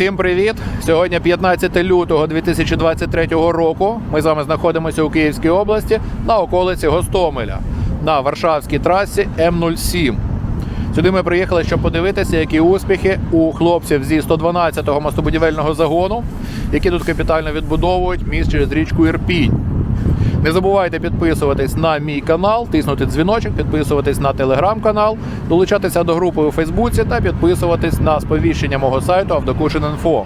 Усім привіт! Сьогодні 15 лютого 2023 року. Ми з вами знаходимося у Київській області на околиці Гостомеля на Варшавській трасі М07. Сюди ми приїхали, щоб подивитися, які успіхи у хлопців зі 112-го мостобудівельного загону, які тут капітально відбудовують міст через річку Ірпінь. Не забувайте підписуватись на мій канал, тиснути дзвіночок, підписуватись на телеграм-канал, долучатися до групи у Фейсбуці та підписуватись на сповіщення мого сайту Авдокушин.Інфо.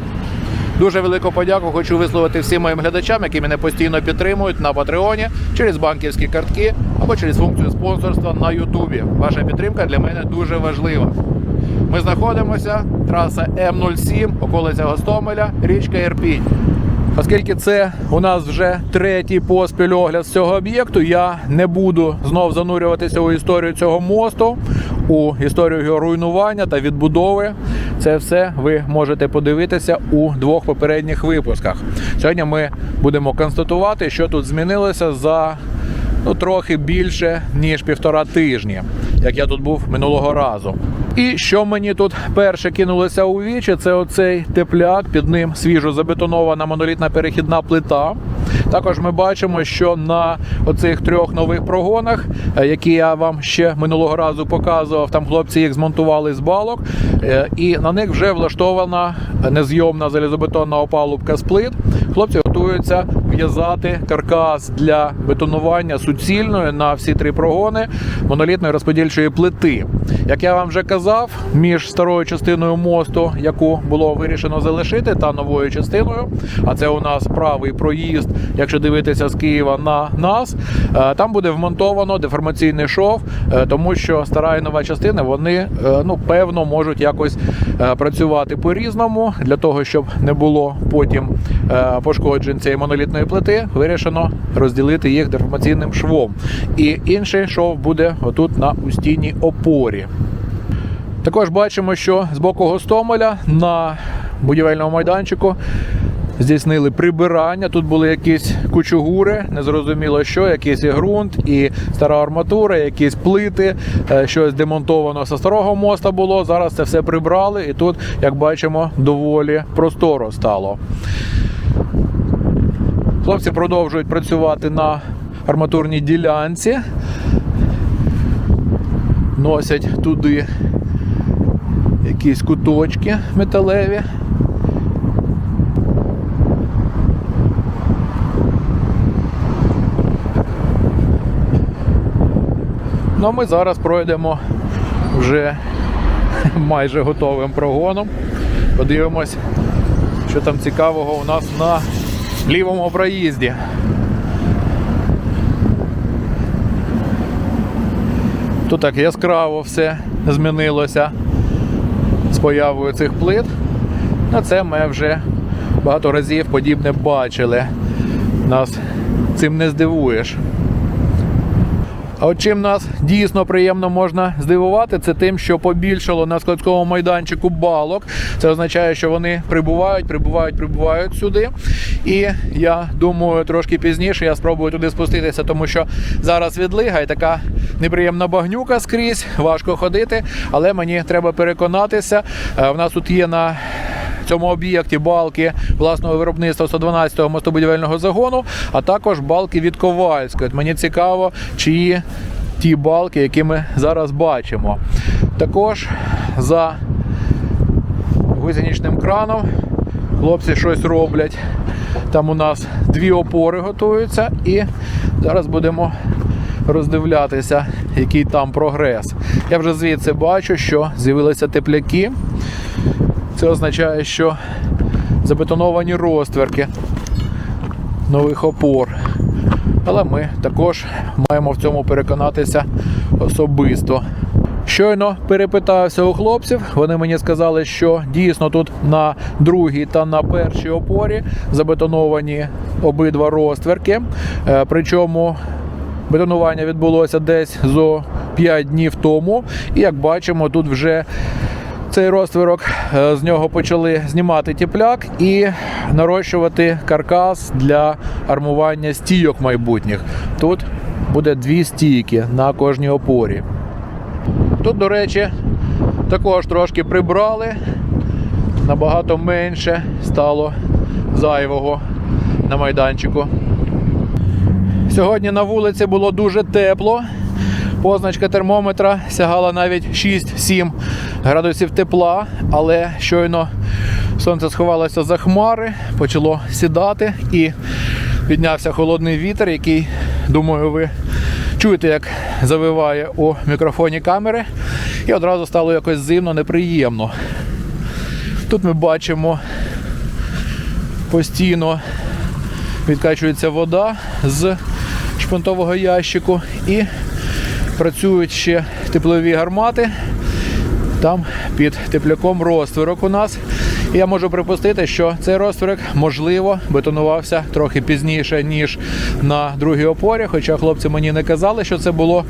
Дуже велику подяку хочу висловити всім моїм глядачам, які мене постійно підтримують на Патреоні через банківські картки або через функцію спонсорства на Ютубі. Ваша підтримка для мене дуже важлива. Ми знаходимося траса М07, околиця Гостомеля, річка Ірпінь. Оскільки це у нас вже третій поспіль огляд з цього об'єкту, я не буду знов занурюватися у історію цього мосту, у історію його руйнування та відбудови. Це все ви можете подивитися у двох попередніх випусках. Сьогодні ми будемо констатувати, що тут змінилося за ну, трохи більше ніж півтора тижні, як я тут був минулого разу. І що мені тут перше кинулося у вічі, це оцей тепляк, під ним свіжо забетонована монолітна перехідна плита. Також ми бачимо, що на оцих трьох нових прогонах, е, які я вам ще минулого разу показував, там хлопці їх змонтували з балок, е, і на них вже влаштована незйомна залізобетонна опалубка з плит. Хлопці готуються в'язати каркас для бетонування суцільної на всі три прогони монолітної розподільчої плити. Як я вам вже казав, між старою частиною мосту, яку було вирішено залишити, та новою частиною, а це у нас правий проїзд, якщо дивитися з Києва на нас, е, там буде вмонтовано деформаційний шов, е, тому що стара і нова частина вони е, ну певно можуть якось працювати по-різному для того, щоб не було потім пошкоджень цієї монолітної плити, вирішено розділити їх деформаційним швом. І інший шов буде отут на устійній опорі. Також бачимо, що з боку Гостомеля на будівельному майданчику здійснили прибирання. Тут були якісь кучугури, незрозуміло що, якийсь і ґрунт, і стара арматура, якісь плити, е, щось демонтовано зі старого моста було. Зараз це все прибрали, і тут, як бачимо, доволі просторо стало. Хлопці продовжують працювати на арматурній ділянці. Носять туди якісь куточки металеві. Ну, а ми зараз пройдемо вже майже готовим прогоном. Подивимось, що там цікавого у нас на лівому проїзді. Тут так яскраво все змінилося з появою цих плит. На це ми вже багато разів подібне бачили. Нас цим не здивуєш. От чим нас дійсно приємно можна здивувати, це тим, що побільшало на складському майданчику балок. Це означає, що вони прибувають, прибувають, прибувають сюди. І я думаю, трошки пізніше я спробую туди спуститися, тому що зараз відлига і така неприємна багнюка скрізь, важко ходити. Але мені треба переконатися. е, В нас тут є на цьому об'єкті балки власного виробництва 112-го мостобудівельного загону, а також балки від Ковальської. Мені цікаво, чиї ті балки, які ми зараз бачимо. Також за гусеничним краном хлопці щось роблять. Там у нас дві опори готуються, і зараз будемо роздивлятися, який там прогрес. Я вже звідси бачу, що з'явилися тепляки. Це означає, що забетоновані розтверки нових опор. Але ми також маємо в цьому переконатися особисто. Щойно перепитався у хлопців. Вони мені сказали, що дійсно тут на другій та на першій опорі забетоновані обидва розтверки. Е, Причому бетонування відбулося десь зо 5 днів тому. І як бачимо, тут вже цей розтвірок, е, з нього почали знімати тіпляк і нарощувати каркас для армування стійок майбутніх. Тут буде дві стійки на кожній опорі. Тут, до речі, також трошки прибрали. набагато менше стало зайвого на майданчику. Сьогодні на вулиці було дуже тепло. Позначка термометра сягала навіть 6-7 градусів тепла, але щойно сонце сховалося за хмари, почало сідати і піднявся холодний вітер, який, думаю, ви чуєте, як завиває у мікрофоні камери. І одразу стало якось зимно, неприємно. Тут ми бачимо постійно відкачується вода з шпунтового ящику і працюють ще теплові гармати. Там під тепляком розтворок у нас. І я можу припустити, що цей розтворок, можливо, бетонувався трохи пізніше, ніж на другій опорі. Хоча хлопці мені не казали, що це було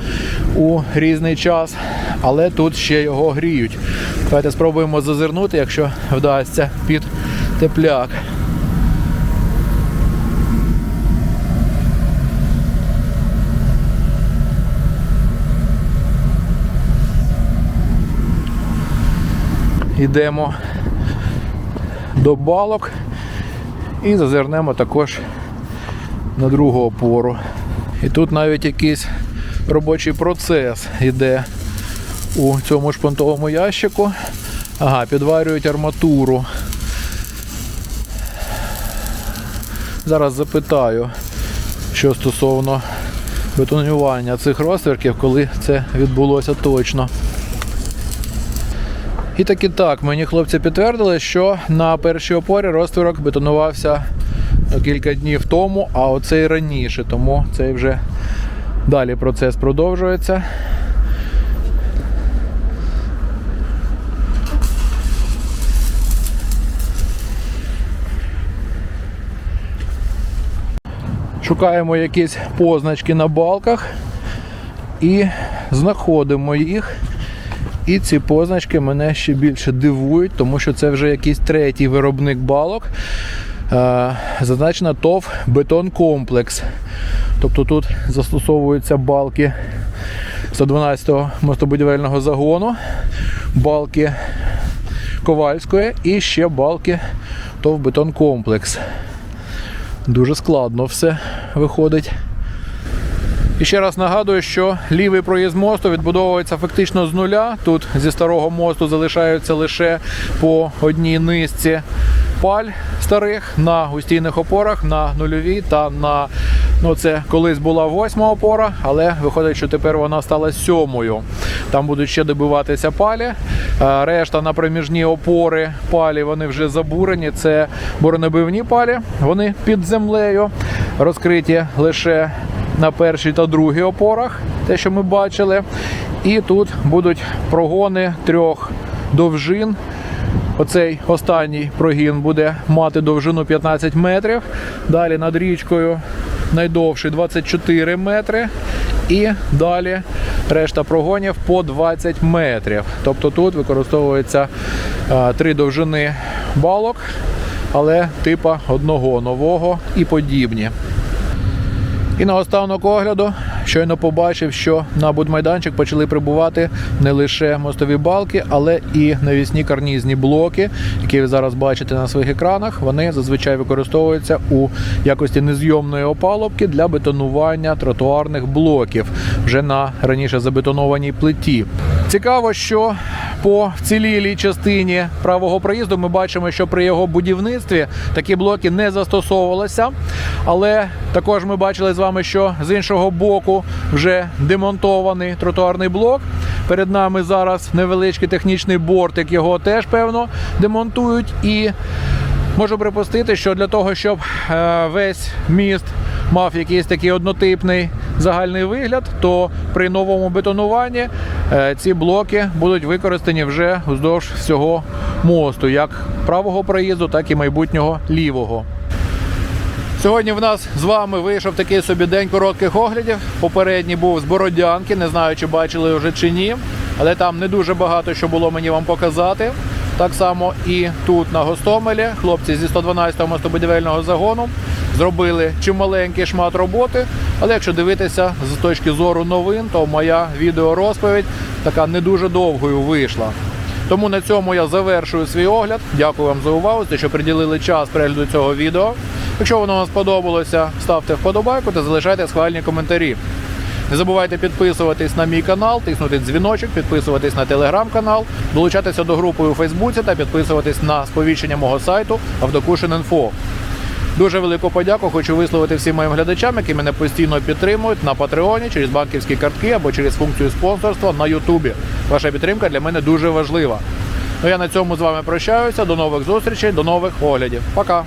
у різний час. Але тут ще його гріють. Давайте спробуємо зазирнути, якщо вдасться під тепляк. Йдемо до балок і зазирнемо також на другу опору. І тут навіть якийсь робочий процес йде у цьому шпунтовому ящику. Ага, підварюють арматуру. Зараз запитаю, що стосовно бетонування цих розтверків, коли це відбулося точно. І так і так, мені хлопці підтвердили, що на першій опорі розтворок бетонувався ну, кілька днів тому, а оцей раніше, тому цей вже далі процес продовжується. Шукаємо якісь позначки на балках і знаходимо їх. І ці позначки мене ще більше дивують, тому що це вже якийсь третій виробник балок. Е, Зазначена ТОВ Бетон Комплекс. Тобто тут застосовуються балки 112-го мостобудівельного загону, балки Ковальської і ще балки ТОВ Бетон Комплекс. Дуже складно все виходить. І ще раз нагадую, що лівий проїзд мосту відбудовується фактично з нуля. Тут зі старого мосту залишаються лише по одній низці паль старих на густійних опорах, на нульовій та на ну це колись була восьма опора, але виходить, що тепер вона стала сьомою. Там будуть ще добиватися палі. Е, Решта на проміжні опори палі вони вже забурені. Це боронебивні палі. Вони під землею розкриті лише на першій та другій опорах, те, що ми бачили. І тут будуть прогони трьох довжин. Оцей останній прогін буде мати довжину 15 метрів. Далі над річкою найдовший 24 метри. І далі решта прогонів по 20 метрів. Тобто тут використовується е, три довжини балок, але типа одного нового і подібні. І на останок огляду щойно побачив, що на будмайданчик почали прибувати не лише мостові балки, але і навісні карнізні блоки, які ви зараз бачите на своїх екранах. Вони зазвичай використовуються у якості незйомної опалубки для бетонування тротуарних блоків вже на раніше забетонованій плиті. Цікаво, що по вцілілій частині правого проїзду ми бачимо, що при його будівництві такі блоки не застосовувалися. Але також ми бачили з вами, що з іншого боку вже демонтований тротуарний блок. Перед нами зараз невеличкий технічний бортик, його теж певно демонтують. І можу припустити, що для того, щоб е, весь міст мав якийсь такий однотипний загальний вигляд, то при новому бетонуванні е, ці блоки будуть використані вже вздовж всього мосту, як правого проїзду, так і майбутнього лівого. Сьогодні в нас з вами вийшов такий собі день коротких оглядів. Попередній був з Бородянки, не знаю, чи бачили вже чи ні, але там не дуже багато що було мені вам показати. Так само і тут на Гостомелі хлопці зі 112-го мостобудівельного загону зробили чималенький шмат роботи. Але якщо дивитися з точки зору новин, то моя відеорозповідь така не дуже довгою вийшла. Тому на цьому я завершую свій огляд. Дякую вам за увагу, що приділили час перегляду цього відео. Якщо воно вам сподобалося, ставте вподобайку та залишайте схвальні коментарі. Не забувайте підписуватись на мій канал, тиснути дзвіночок, підписуватись на телеграм-канал, долучатися до групи у Фейсбуці та підписуватись на сповіщення мого сайту Автокушин.Інфо. Дуже велику подяку хочу висловити всім моїм глядачам, які мене постійно підтримують на Патреоні через банківські картки або через функцію спонсорства на Ютубі. Ваша підтримка для мене дуже важлива. Ну я на цьому з вами прощаюся. До нових зустрічей, до нових оглядів. Пока!